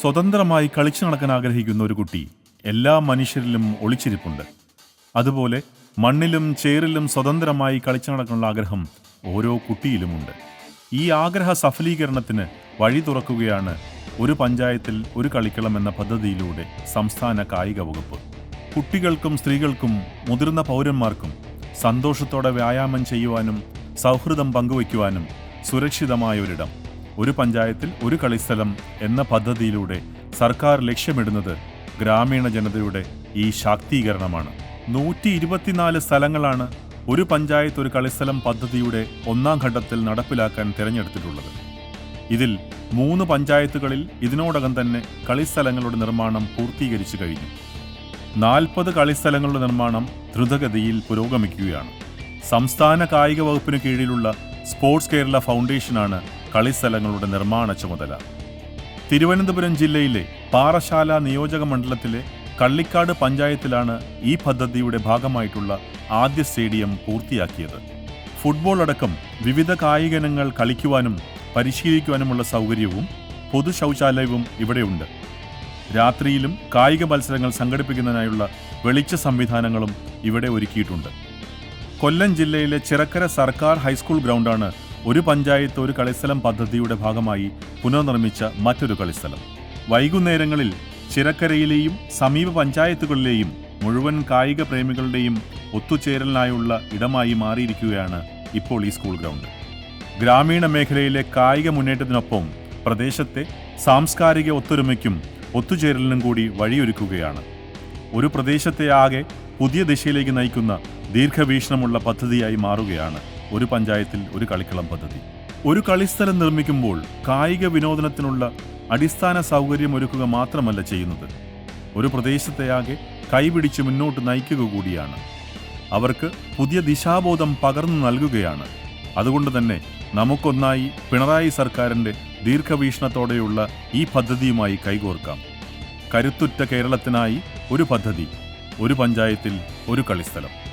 സ്വതന്ത്രമായി കളിച്ചു നടക്കാൻ ആഗ്രഹിക്കുന്ന ഒരു കുട്ടി എല്ലാ മനുഷ്യരിലും ഒളിച്ചിരിപ്പുണ്ട്. അതുപോലെ മണ്ണിലും ചേറിലും സ്വതന്ത്രമായി കളിച്ചു നടക്കാനുള്ള ആഗ്രഹം ഓരോ കുട്ടിയിലുമുണ്ട്. ഈ ആഗ്രഹ സഫലീകരണത്തിന് വഴി തുറക്കുകയാണ് ഒരു പഞ്ചായത്തിൽ ഒരു കളിക്കളം എന്ന പദ്ധതിയിലൂടെ സംസ്ഥാന കായിക വകുപ്പ്. കുട്ടികൾക്കും സ്ത്രീകൾക്കും മുതിർന്ന പൗരന്മാർക്കും സന്തോഷത്തോടെ വ്യായാമം ചെയ്യുവാനും സൗഹൃദം പങ്കുവയ്ക്കുവാനും സുരക്ഷിതമായ ഒരിടം ഒരു പഞ്ചായത്തിൽ ഒരു കളിസ്ഥലം എന്ന പദ്ധതിയിലൂടെ സർക്കാർ ലക്ഷ്യമിടുന്നത് ഗ്രാമീണ ജനതയുടെ ഈ ശാക്തീകരണമാണ്. നൂറ്റി ഇരുപത്തിനാല് സ്ഥലങ്ങളാണ് ഒരു പഞ്ചായത്ത് ഒരു കളിസ്ഥലം പദ്ധതിയുടെ ഒന്നാം ഘട്ടത്തിൽ നടപ്പിലാക്കാൻ തിരഞ്ഞെടുത്തിട്ടുള്ളത്. ഇതിൽ മൂന്ന് പഞ്ചായത്തുകളിൽ ഇതിനോടകം തന്നെ കളിസ്ഥലങ്ങളുടെ നിർമ്മാണം പൂർത്തീകരിച്ചു കഴിഞ്ഞു. നാൽപ്പത് കളിസ്ഥലങ്ങളുടെ നിർമ്മാണം ദ്രുതഗതിയിൽ പുരോഗമിക്കുകയാണ്. സംസ്ഥാന കായിക വകുപ്പിന് കീഴിലുള്ള സ്പോർട്സ് കേരള ഫൗണ്ടേഷനാണ് കളിസ്ഥലങ്ങളുടെ നിർമ്മാണ ചുമതല. തിരുവനന്തപുരം ജില്ലയിലെ പാറശാല നിയോജക മണ്ഡലത്തിലെ കള്ളിക്കാട് പഞ്ചായത്തിലാണ് ഈ പദ്ധതിയുടെ ഭാഗമായിട്ടുള്ള ആദ്യ സ്റ്റേഡിയം പൂർത്തിയാക്കിയത്. ഫുട്ബോൾ അടക്കം വിവിധ കായിക ഇനങ്ങൾ കളിക്കുവാനും പരിശീലിക്കുവാനുമുള്ള സൗകര്യവും പൊതു ശൗചാലയവും ഇവിടെയുണ്ട്. രാത്രിയിലും കായിക മത്സരങ്ങൾ സംഘടിപ്പിക്കുന്നതിനായുള്ള വെളിച്ച സംവിധാനങ്ങളും ഇവിടെ ഒരുക്കിയിട്ടുണ്ട്. കൊല്ലം ജില്ലയിലെ ചിറക്കര സർക്കാർ ഹൈസ്കൂൾ ഗ്രൗണ്ടാണ് ഒരു പഞ്ചായത്ത് ഒരു കളിസ്ഥലം പദ്ധതിയുടെ ഭാഗമായി പുനർനിർമ്മിച്ച മറ്റൊരു കളിസ്ഥലം. വൈകുന്നേരങ്ങളിൽ ചിറക്കരയിലെയും സമീപ പഞ്ചായത്തുകളിലെയും മുഴുവൻ കായിക പ്രേമികളുടെയും ഒത്തുചേരലിനായുള്ള ഇടമായി മാറിയിരിക്കുകയാണ് ഇപ്പോൾ ഈ സ്കൂൾ ഗ്രൗണ്ട്. ഗ്രാമീണ മേഖലയിലെ കായിക മുന്നേറ്റത്തിനൊപ്പം പ്രദേശത്തെ സാംസ്കാരിക ഒത്തൊരുമയ്ക്കും ഒത്തുചേരലിനും കൂടി വഴിയൊരുക്കുകയാണ്. ഒരു പ്രദേശത്തെ ആകെ പുതിയ ദിശയിലേക്ക് നയിക്കുന്ന ദീർഘവീക്ഷണമുള്ള പദ്ധതിയായി മാറുകയാണ്. ഒരു പഞ്ചായത്തിൽ ഒരു കളിക്കളം പദ്ധതി. ഒരു കളിസ്ഥലം നിർമ്മിക്കുമ്പോൾ കായിക വിനോദനത്തിനുള്ള അടിസ്ഥാന സൗകര്യം ഒരുക്കുക മാത്രമല്ല ചെയ്യുന്നത്. ഒരു പ്രദേശത്തെ ആകെ കൈപിടിച്ച് മുന്നോട്ട് നയിക്കുക കൂടിയാണ്. അവർക്ക് പുതിയ ദിശാബോധം പകർന്നു നൽകുകയാണ്. അതുകൊണ്ട് തന്നെ നമുക്കൊന്നായി പിണറായി സർക്കാരിന്റെ ദീർഘവീക്ഷണത്തോടെയുള്ള ഈ പദ്ധതിയുമായി കൈകോർക്കാം. കരുത്തുറ്റ കേരളത്തിനായി ഒരു പദ്ധതി ഒരു പഞ്ചായത്തിൽ ഒരു കളിസ്ഥലം.